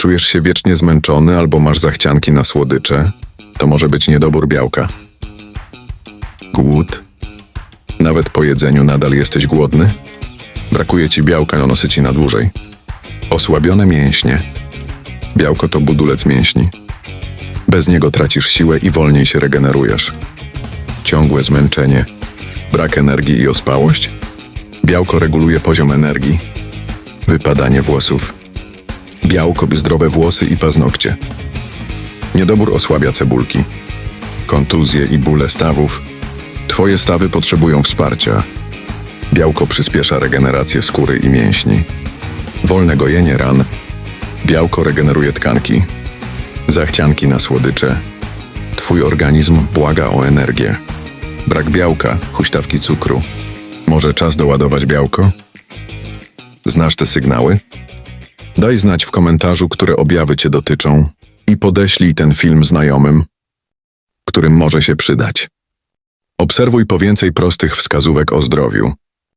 Czujesz się wiecznie zmęczony albo masz zachcianki na słodycze? To może być niedobór białka. Głód? Nawet po jedzeniu nadal jesteś głodny? Brakuje ci białka, na dłużej. Osłabione mięśnie. Białko to budulec mięśni. Bez niego tracisz siłę i wolniej się regenerujesz. Ciągłe zmęczenie, brak energii i ospałość? Białko reguluje poziom energii. Wypadanie włosów. Białko, by zdrowe włosy i paznokcie. Niedobór osłabia cebulki. Kontuzje i bóle stawów. Twoje stawy potrzebują wsparcia. Białko przyspiesza regenerację skóry i mięśni. Wolne gojenie ran. Białko regeneruje tkanki. Zachcianki na słodycze. Twój organizm błaga o energię. Brak białka, huśtawki cukru. Może czas doładować białko? Znasz te sygnały? Daj znać w komentarzu, które objawy Cię dotyczą i podeślij ten film znajomym, którym może się przydać. Obserwuj po więcej prostych wskazówek o zdrowiu.